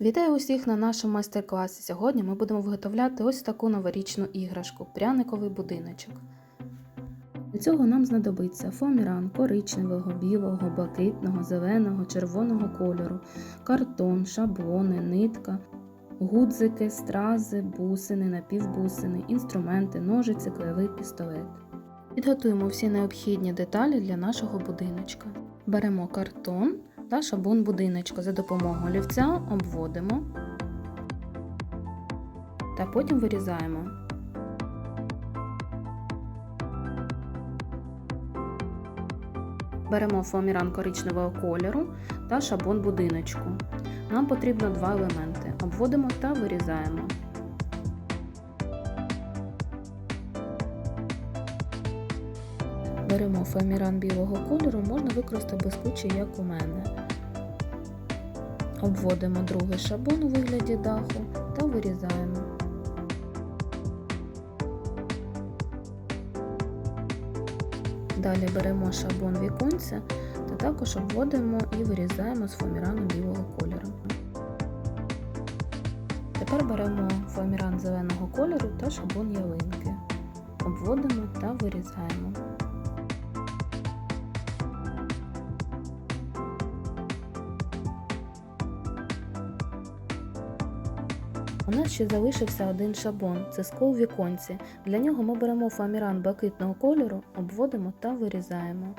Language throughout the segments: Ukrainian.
Вітаю усіх на нашому майстер-класі. Сьогодні ми будемо виготовляти ось таку новорічну іграшку пряниковий будиночок. Для цього нам знадобиться фоаміран коричневого, білого, блакитного, зеленого, червоного кольору, картон, шаблони, нитка, гудзики, стрази, бусини, напівбусини, інструменти, ножиці, клеєвий пістолет. Підготуємо всі необхідні деталі для нашого будиночка. Беремо картон та шаблон будиночка за допомогою олівця обводимо та потім вирізаємо. Беремо фоаміран коричневого кольору та шаблон будиночку. Нам потрібно два елементи. Обводимо та вирізаємо. Беремо фоаміран білого кольору, можна використати блискучий, як у мене. Обводимо другий шаблон у вигляді даху та вирізаємо. Далі беремо шаблон віконця та також обводимо і вирізаємо з фоамірану білого кольору. Тепер беремо фоаміран зеленого кольору та шаблон ялинки. Обводимо та вирізаємо. У нас ще залишився один шаблон це скол віконці. Для нього ми беремо фоаміран блакитного кольору, обводимо та вирізаємо.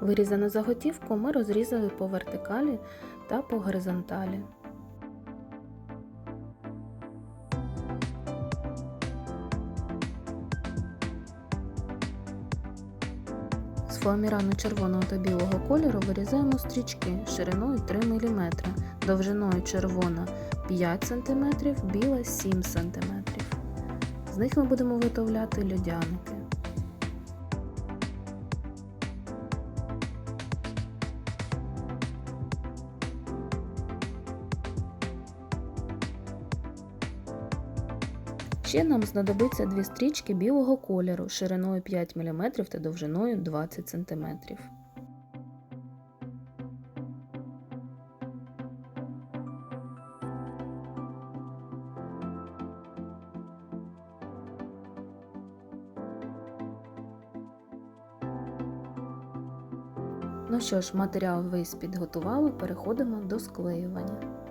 Вирізану заготівку ми розрізали по вертикалі та по горизонталі. З фоамірану червоного та білого кольору вирізаємо стрічки шириною 3 мм, довжиною червона 5 см, біла 7 см. З них ми будемо виготовляти льодяники. Ще нам знадобиться дві стрічки білого кольору шириною 5 мм та довжиною 20 см. Ну що ж, матеріал весь підготували, переходимо до склеювання.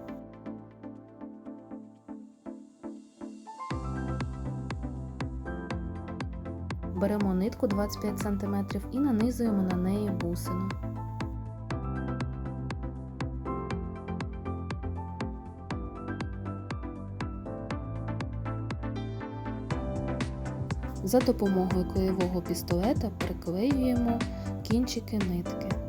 Беремо нитку 25 см і нанизуємо на неї бусину. За допомогою клеєвого пістолета приклеюємо кінчики нитки.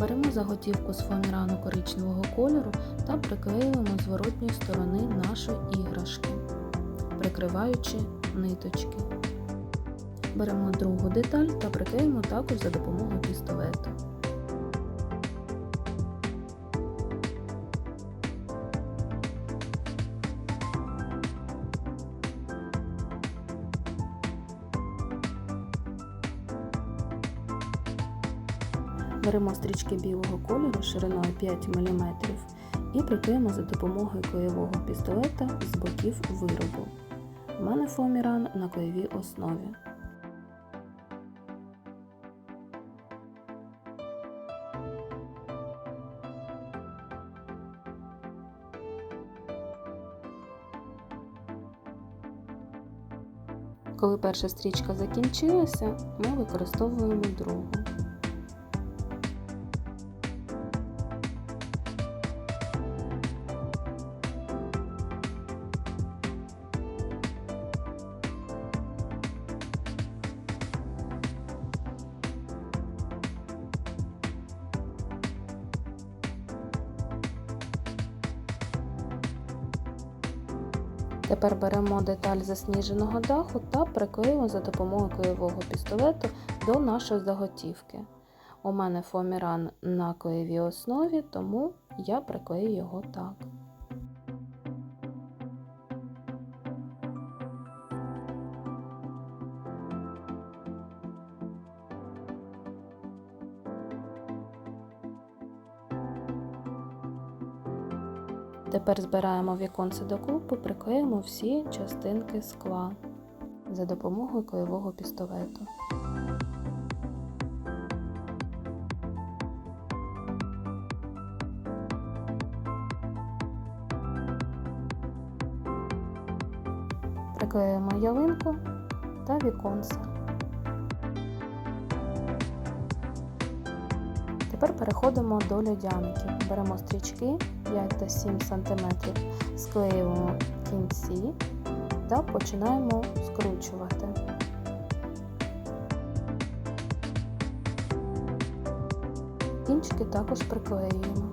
Беремо заготівку з фоамірану коричневого кольору та приклеюємо з воротньої сторони нашої іграшки, прикриваючи ниточки. Беремо другу деталь та приклеїмо також за допомогою пістолету. Беремо стрічки білого кольору шириною 5 мм і приклеїмо за допомогою клеєвого пістолета з боків виробу. У мене фоаміран на клеєвій основі. Коли перша стрічка закінчилася, ми використовуємо другу. Тепер беремо деталь засніженого даху та приклеїмо за допомогою клеєвого пістолету до нашої заготівки. У мене фоміран на клеєвій основі, тому я приклею його так. Тепер збираємо віконце докупи, приклеїмо всі частинки скла за допомогою клеєвого пістолету. Приклеїмо ялинку та віконце. Тепер переходимо до льодяників. Беремо стрічки 5 та 7 см, склеюємо кінці та починаємо скручувати. Кінчики також приклеюємо.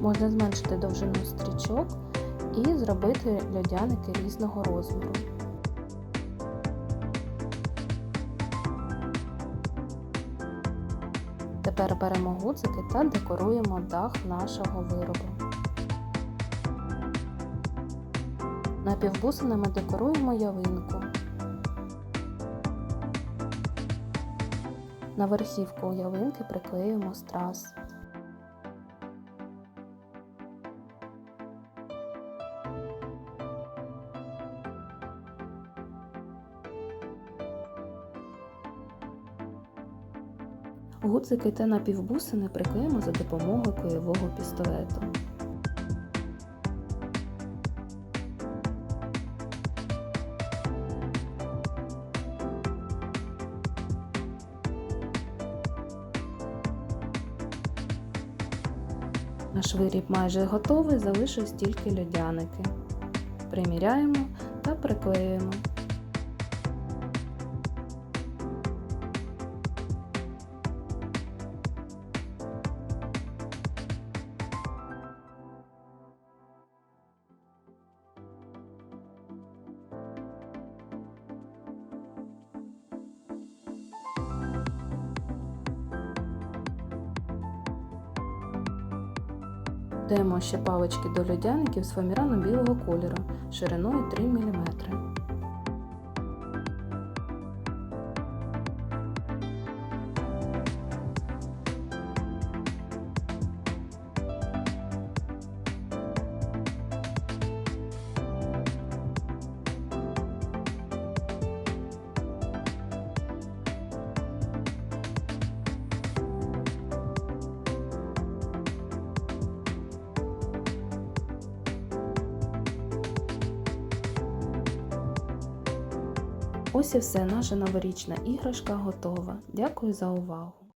Можна зменшити довжину стрічок і зробити льодяники різного розміру. Тепер беремо гудзики та декоруємо дах нашого виробу. Напівбусинами декоруємо ялинку. На верхівку ялинки приклеюємо страз. Гудзики та напівбусини приклеїмо за допомогою клеєвого пістолету. Наш виріб майже готовий, залишилось тільки льодяники. Приміряємо та приклеюємо. Даємо ще палички до льодяників з фоамірану білого кольору шириною 3 мм. Ось і все, наша новорічна іграшка готова. Дякую за увагу!